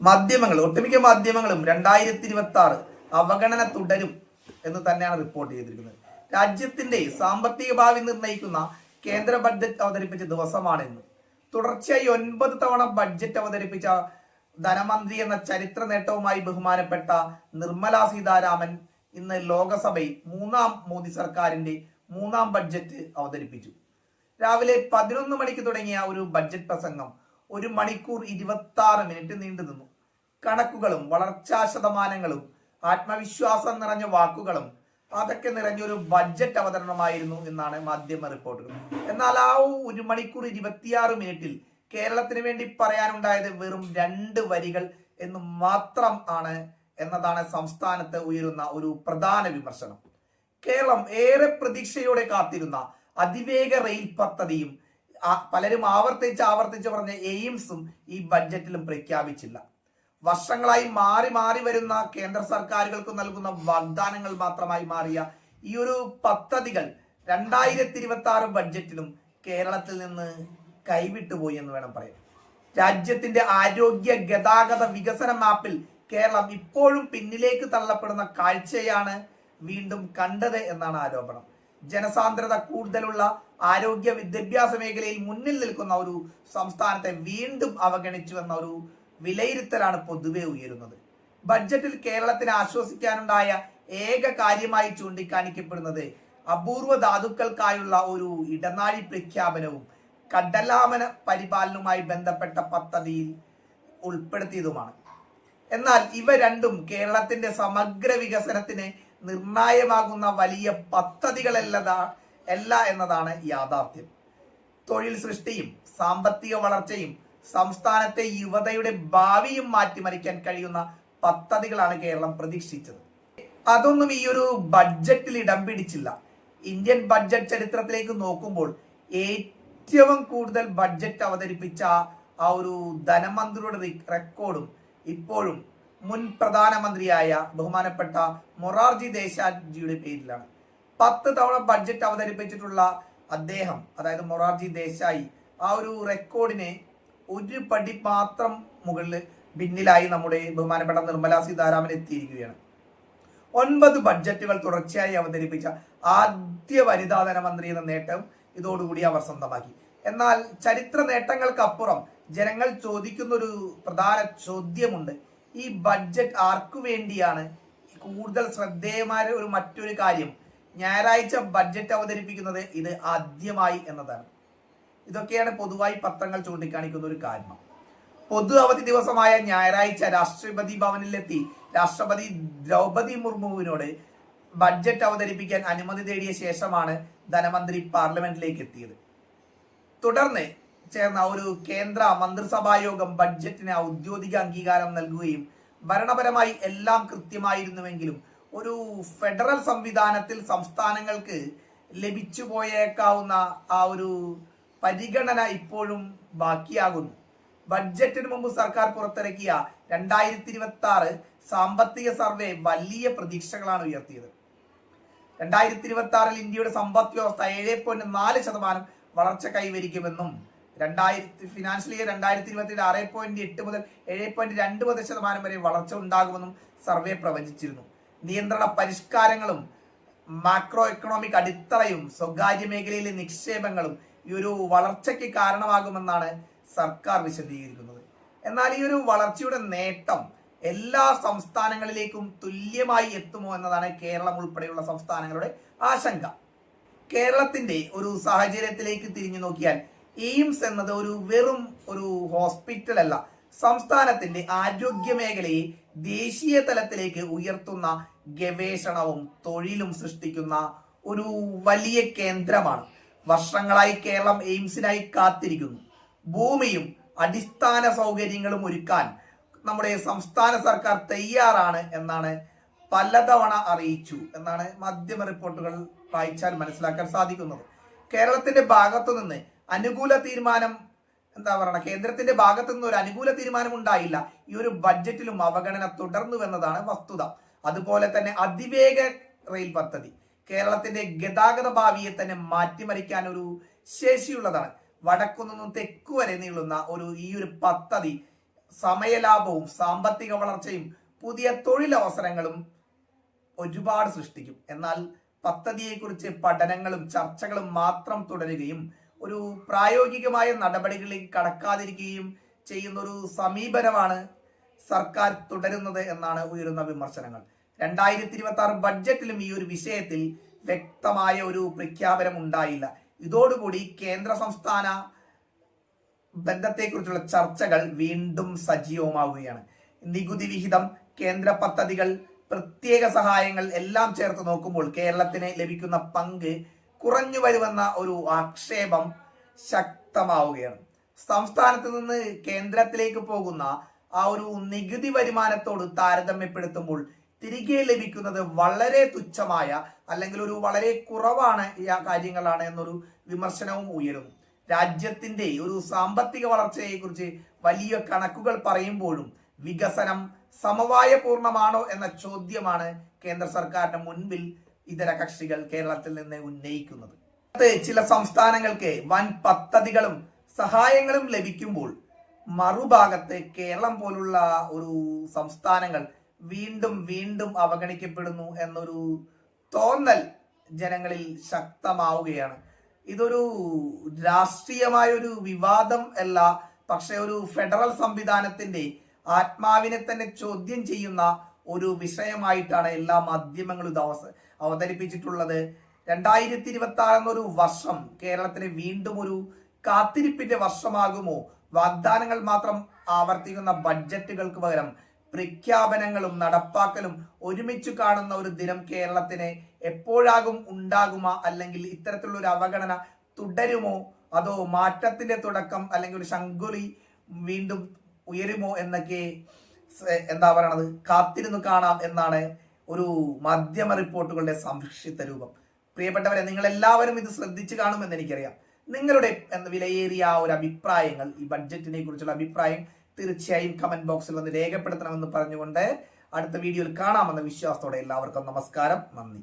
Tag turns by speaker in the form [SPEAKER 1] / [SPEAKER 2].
[SPEAKER 1] മാധ്യമങ്ങൾ ഒട്ടുമിക്ക മാധ്യമങ്ങളും രണ്ടായിരത്തി ഇരുപത്തി ആറ് അവഗണന തുടരും എന്ന് തന്നെയാണ് റിപ്പോർട്ട് ചെയ്തിരിക്കുന്നത്. രാജ്യത്തിന്റെ സാമ്പത്തിക ഭാവി നിർണയിക്കുന്ന കേന്ദ്ര ബഡ്ജറ്റ് അവതരിപ്പിച്ച ദിവസമാണെന്ന്. തുടർച്ചയായി ഒൻപത് തവണ ബഡ്ജറ്റ് അവതരിപ്പിച്ച ധനമന്ത്രി എന്ന ചരിത്ര നേട്ടവുമായി ബഹുമാനപ്പെട്ട നിർമ്മല സീതാരാമൻ ഇന്ന് ലോകസഭയിൽ മൂന്നാം മോദി സർക്കാരിന്റെ മൂന്നാം ബഡ്ജറ്റ് അവതരിപ്പിച്ചു. രാവിലെ പതിനൊന്ന് മണിക്ക് തുടങ്ങിയ ഒരു ബഡ്ജറ്റ് പ്രസംഗം ഒരു മണിക്കൂർ ഇരുപത്തി മിനിറ്റ് നീണ്ടു നിന്നു. കണക്കുകളും വളർച്ചാ ശതമാനങ്ങളും ആത്മവിശ്വാസം നിറഞ്ഞ വാക്കുകളും അതൊക്കെ നിറഞ്ഞൊരു ബഡ്ജറ്റ് അവതരണമായിരുന്നു എന്നാണ് മാധ്യമ റിപ്പോർട്ടുകൾ എന്നാൽ ആ ഒരു മണിക്കൂർ ഇരുപത്തിയാറ് മിനിറ്റിൽ കേരളത്തിന് വേണ്ടി പറയാനുണ്ടായത് വെറും രണ്ട് വരികൾ എന്ന് മാത്രം ആണ് എന്നതാണ് സംസ്ഥാനത്ത് ഉയരുന്ന ഒരു പ്രധാന വിമർശനം. കേരളം ഏറെ പ്രതീക്ഷയോടെ കാത്തിരുന്ന അതിവേഗ റെയിൽ പദ്ധതിയും പലരും ആവർത്തിച്ച് ആവർത്തിച്ച് പറഞ്ഞ എയിംസും ഈ ബഡ്ജറ്റിലും പ്രഖ്യാപിച്ചില്ല. വർഷങ്ങളായി മാറി മാറി വരുന്ന കേന്ദ്ര സർക്കാരുകൾക്ക് നൽകുന്ന വാഗ്ദാനങ്ങൾ മാത്രമായി മാറിയ ഈ ഒരു പദ്ധതികൾ രണ്ടായിരത്തി ഇരുപത്തി ആറ് ബഡ്ജറ്റിലും കേരളത്തിൽ നിന്ന് കൈവിട്ടുപോയി എന്ന് വേണം പറയാൻ. രാജ്യത്തിന്റെ ആരോഗ്യ ഗതാഗത വികസന മാപ്പിൽ കേരളം ഇപ്പോഴും പിന്നിലേക്ക് തള്ളപ്പെടുന്ന കാഴ്ചയാണ് വീണ്ടും കണ്ടത് എന്നാണ് ആരോപണം. ജനസാന്ദ്രത കൂടുതലുള്ള ആരോഗ്യ വിദ്യാഭ്യാസ മേഖലയിൽ മുന്നിൽ നിൽക്കുന്ന ഒരു സംസ്ഥാനത്തെ വീണ്ടും അവഗണിച്ചു എന്ന ഒരു വിലയിരുത്തലാണ് പൊതുവെ ഉയരുന്നത്. ബഡ്ജറ്റിൽ കേരളത്തിന് ആശ്വസിക്കാനുണ്ടായ ഏക കാര്യമായി ചൂണ്ടിക്കാണിക്കപ്പെടുന്നത് അപൂർവ ധാതുക്കൾക്കായുള്ള ഒരു ഇടനാഴി പ്രഖ്യാപനവും കടലാമന പരിപാലനവുമായി ബന്ധപ്പെട്ട പദ്ധതിയിൽ ഉൾപ്പെടുത്തിയതുമാണ്. എന്നാൽ ഇവ രണ്ടും കേരളത്തിന്റെ സമഗ്ര വികസനത്തിന് നിർണായകമാകുന്ന വലിയ പദ്ധതികളല്ലതാ അല്ല എന്നതാണ് യാഥാർത്ഥ്യം. തൊഴിൽ സൃഷ്ടിയും സാമ്പത്തിക വളർച്ചയും സംസ്ഥാനത്തെ യുവതയുടെ ഭാവിയും മാറ്റിമറിക്കാൻ കഴിയുന്ന പദ്ധതികളാണ് കേരളം പ്രതീക്ഷിച്ചത്. അതൊന്നും ഈ ഒരു ബഡ്ജറ്റിൽ ഇടം പിടിച്ചില്ല. ഇന്ത്യൻ ബഡ്ജറ്റ് ചരിത്രത്തിലേക്ക് നോക്കുമ്പോൾ ഏറ്റവും കൂടുതൽ ബഡ്ജറ്റ് അവതരിപ്പിച്ച ആ ഒരു ധനമന്ത്രിയുടെ റെക്കോർഡും ഇപ്പോഴും മുൻ പ്രധാനമന്ത്രിയായ ബഹുമാനപ്പെട്ട മൊറാർജി ദേശാജിയുടെ പേരിലാണ്. പത്ത് തവണ ബഡ്ജറ്റ് അവതരിപ്പിച്ചിട്ടുള്ള അദ്ദേഹം അതായത് മൊറാർജി ദേശായി ആ ഒരു റെക്കോർഡിനെ ഒരു പടി മാത്രം മുകളിൽ പിന്നിലായി നമ്മുടെ ബഹുമാനപ്പെട്ട നിർമ്മല സീതാരാമൻ എത്തിയിരിക്കുകയാണ്. ഒൻപത് ബഡ്ജറ്റുകൾ തുടർച്ചയായി അവതരിപ്പിച്ച ആദ്യ വനിതാ ധനമന്ത്രി എന്ന നേട്ടം ഇതോടുകൂടി അവർ സ്വന്തമാക്കി. എന്നാൽ ചരിത്ര നേട്ടങ്ങൾക്കപ്പുറം ജനങ്ങൾ ചോദിക്കുന്ന ഒരു പ്രധാന ചോദ്യമുണ്ട്. ഈ ബഡ്ജറ്റ് ആർക്കു വേണ്ടിയാണ്? കൂടുതൽ ശ്രദ്ധേയമായ ഒരു മറ്റൊരു കാര്യം. ഞായറാഴ്ച ബഡ്ജറ്റ് അവതരിപ്പിക്കുന്നത് ഇത് ആദ്യമായി എന്നതാണ്. ഇതൊക്കെയാണ് പൊതുവായി പത്രങ്ങൾ ചൂണ്ടിക്കാണിക്കുന്ന ഒരു കാരണം പൊതു അവധി ദിവസമായ ഞായറാഴ്ച രാഷ്ട്രപതി ഭവനിലെത്തി രാഷ്ട്രപതി ദ്രൗപതി മുർമുവിനോട് ബഡ്ജറ്റ് അവതരിപ്പിക്കാൻ അനുമതി തേടിയ ശേഷമാണ് ധനമന്ത്രി പാർലമെന്റിലേക്ക് എത്തിയത്. തുടർന്ന് ചേർന്ന ഒരു കേന്ദ്ര മന്ത്രിസഭാ യോഗം ബഡ്ജറ്റിന് ഔദ്യോഗിക അംഗീകാരം നൽകുകയും ഭരണപരമായി എല്ലാം കൃത്യമായിരുന്നുവെങ്കിലും ഒരു ഫെഡറൽ സംവിധാനത്തിൽ സംസ്ഥാനങ്ങൾക്ക് ലഭിച്ചു പോയേക്കാവുന്ന ആ ഒരു പരിഗണന ഇപ്പോഴും ബാക്കിയാകുന്നു. ബഡ്ജറ്റിന് മുമ്പ് സർക്കാർ പുറത്തിറക്കിയ രണ്ടായിരത്തി ഇരുപത്തി ആറ് സാമ്പത്തിക സർവേ വലിയ പ്രതീക്ഷകളാണ് ഉയർത്തിയത്. രണ്ടായിരത്തി ഇരുപത്തി ആറിൽ ഇന്ത്യയുടെ സമ്പദ് വ്യവസ്ഥ ഏഴ് പോയിന്റ് നാല് ശതമാനം വളർച്ച കൈവരിക്കുമെന്നും രണ്ടായിരത്തി ഫിനാൻഷ്യൽ ഇയർ രണ്ടായിരത്തി ഇരുപത്തി ആറ് പോയിന്റ് എട്ട് മുതൽ ഏഴ് പോയിന്റ് രണ്ട് മുതൽ ശതമാനം വരെ വളർച്ച ഉണ്ടാകുമെന്നും സർവേ പ്രവചിച്ചിരുന്നു. നിയന്ത്രണ പരിഷ്കാരങ്ങളും മാക്രോ എക്കണോമിക് അടിത്തറയും സ്വകാര്യ മേഖലയിലെ നിക്ഷേപങ്ങളും ഈ ഒരു വളർച്ചയ്ക്ക് കാരണമാകുമെന്നാണ് സർക്കാർ വിശദീകരിക്കുന്നത്. എന്നാൽ ഈ ഒരു വളർച്ചയുടെ നേട്ടം എല്ലാ സംസ്ഥാനങ്ങളിലേക്കും തുല്യമായി എത്തുമോ എന്നതാണ് കേരളം ഉൾപ്പെടെയുള്ള സംസ്ഥാനങ്ങളുടെ ആശങ്ക. കേരളത്തിന്റെ ഒരു സാഹചര്യത്തിലേക്ക് തിരിഞ്ഞു നോക്കിയാൽ എയിംസ് എന്നത് ഒരു വെറും ഒരു ഹോസ്പിറ്റൽ അല്ല. സംസ്ഥാനത്തിന്റെ ആരോഗ്യ മേഖലയെ ദേശീയ തലത്തിലേക്ക് ഉയർത്തുന്ന ഗവേഷണവും തൊഴിലും സൃഷ്ടിക്കുന്ന ഒരു വലിയ കേന്ദ്രമാണ്. വർഷങ്ങളായി കേരളം എയിംസിനായി കാത്തിരിക്കുന്നു. ഭൂമിയും അടിസ്ഥാന സൗകര്യങ്ങളും ഒരുക്കാൻ നമ്മുടെ സംസ്ഥാന സർക്കാർ തയ്യാറാണ് എന്നാണ് പലതവണ അറിയിച്ചു എന്നാണ് മാധ്യമ റിപ്പോർട്ടുകൾ വായിച്ചാൽ മനസ്സിലാക്കാൻ സാധിക്കുന്നത്. കേരളത്തിന്റെ ഭാഗത്തു നിന്ന് അനുകൂല തീരുമാനം എന്താ പറയുക കേന്ദ്രത്തിന്റെ ഭാഗത്തു നിന്ന് ഒരു അനുകൂല തീരുമാനം ഉണ്ടായില്ല. ഈ ഒരു ബഡ്ജറ്റിലും അവഗണന തുടർന്നു തുടർന്നുവെന്നതാണ് വസ്തുത. അതുപോലെ തന്നെ അതിവേഗ റെയിൽ പദ്ധതി. കേരളത്തിന്റെ ഗതാഗത ഭാവിയെ തന്നെ മാറ്റിമറിക്കാൻ ഒരു ശേഷിയുള്ളതാണ്. വടക്കു നിന്നും തെക്കു വരെ നീളുന്ന ഒരു ഈ ഒരു പദ്ധതി സമയലാഭവും സാമ്പത്തിക വളർച്ചയും പുതിയ തൊഴിലവസരങ്ങളും ഒരുപാട് സൃഷ്ടിക്കും. എന്നാൽ പദ്ധതിയെക്കുറിച്ച് പഠനങ്ങളും ചർച്ചകളും മാത്രം തുടരുകയും ഒരു പ്രായോഗികമായ നടപടികളിലേക്ക് കടക്കാതിരിക്കുകയും ചെയ്യുന്ന ഒരു സമീപനമാണ് സർക്കാർ തുടരുന്നത് എന്നാണ് ഉയരുന്ന വിമർശനങ്ങൾ. രണ്ടായിരത്തി ഇരുപത്തി ആറ് ബഡ്ജറ്റിലും ഈ ഒരു വിഷയത്തിൽ വ്യക്തമായ ഒരു പ്രഖ്യാപനം ഉണ്ടായില്ല. ഇതോടുകൂടി കേന്ദ്ര സംസ്ഥാന ബന്ധത്തെക്കുറിച്ചുള്ള ചർച്ചകൾ വീണ്ടും സജീവമാവുകയാണ്. നികുതി വിഹിതം കേന്ദ്ര പദ്ധതികൾ പ്രത്യേക സഹായങ്ങൾ എല്ലാം ചേർത്ത് നോക്കുമ്പോൾ കേരളത്തിന് ലഭിക്കുന്ന പങ്ക് കുറഞ്ഞു വരുമെന്ന ഒരു ആക്ഷേപം ശക്തമാവുകയാണ്. സംസ്ഥാനത്ത് നിന്ന് കേന്ദ്രത്തിലേക്ക് പോകുന്ന ആ ഒരു നികുതി വരുമാനത്തോട് താരതമ്യപ്പെടുത്തുമ്പോൾ തിരികെ ലഭിക്കുന്നത് വളരെ തുച്ഛമായ അല്ലെങ്കിൽ ഒരു വളരെ കുറവാണ് ഈ കാര്യങ്ങളാണ് എന്നൊരു വിമർശനവും ഉയരുന്നു. രാജ്യത്തിന്റെ ഒരു സാമ്പത്തിക വളർച്ചയെ കുറിച്ച് വലിയ കണക്കുകൾ പറയുമ്പോഴും വികസനം സമവായപൂർണമാണോ എന്ന ചോദ്യമാണ് കേന്ദ്ര സർക്കാരിന്റെ മുൻപിൽ ഇതര കക്ഷികൾ കേരളത്തിൽ നിന്ന് ഉന്നയിക്കുന്നത്. ചില സംസ്ഥാനങ്ങൾക്ക് വൻ പദ്ധതികളും സഹായങ്ങളും ലഭിക്കുമ്പോൾ മറുഭാഗത്ത് കേരളം പോലുള്ള ഒരു സംസ്ഥാനങ്ങൾ വീണ്ടും വീണ്ടും അവഗണിക്കപ്പെടുന്നു എന്നൊരു തോന്നൽ ജനങ്ങളിൽ ശക്തമാവുകയാണ്. ഇതൊരു രാഷ്ട്രീയമായ ഒരു വിവാദം അല്ല പക്ഷെ ഒരു ഫെഡറൽ സംവിധാനത്തിന്റെ ആത്മാവിനെ തന്നെ ചോദ്യം ചെയ്യുന്ന ഒരു വിഷയമായിട്ടാണ് എല്ലാ മാധ്യമങ്ങളും ഇത് അവതരിപ്പിച്ചിട്ടുള്ളത്. രണ്ടായിരത്തി ഇരുപത്തി ആറ് എന്നൊരു വർഷം കേരളത്തിന് വീണ്ടും ഒരു കാത്തിരിപ്പിന്റെ വർഷമാകുമോ? വാഗ്ദാനങ്ങൾ മാത്രം ആവർത്തിക്കുന്ന ബഡ്ജറ്റുകൾക്ക് പകരം പ്രഖ്യാപനങ്ങളും നടപ്പാക്കലും ഒരുമിച്ച് കാണുന്ന ഒരു ദിനം കേരളത്തിന് എപ്പോഴാകും ഉണ്ടാകുമോ? അല്ലെങ്കിൽ ഇത്തരത്തിലുള്ള ഒരു അവഗണന തുടരുമോ? അതോ മാറ്റത്തിന്റെ തുടക്കം അല്ലെങ്കിൽ ഒരു ശങ്കുലി വീണ്ടും ഉയരുമോ എന്നൊക്കെ എന്താ പറയണത്? കാത്തിരുന്നു കാണാം എന്നാണ് ഒരു മാധ്യമ റിപ്പോർട്ടുകളുടെ സംക്ഷിപ്ത രൂപം. പ്രിയപ്പെട്ടവരെ നിങ്ങൾ എല്ലാവരും ഇത് ശ്രദ്ധിച്ചു കാണുമെന്ന് എനിക്കറിയാം. നിങ്ങളുടെ വിലയേറിയ ഒരു അഭിപ്രായങ്ങൾ ഈ ബഡ്ജറ്റിനെ കുറിച്ചുള്ള അഭിപ്രായം തീർച്ചയായും കമന്റ് ബോക്സിൽ വന്ന് രേഖപ്പെടുത്തണമെന്ന് പറഞ്ഞുകൊണ്ട് അടുത്ത വീഡിയോയിൽ കാണാമെന്ന വിശ്വാസത്തോടെ എല്ലാവർക്കും നമസ്കാരം. നന്ദി.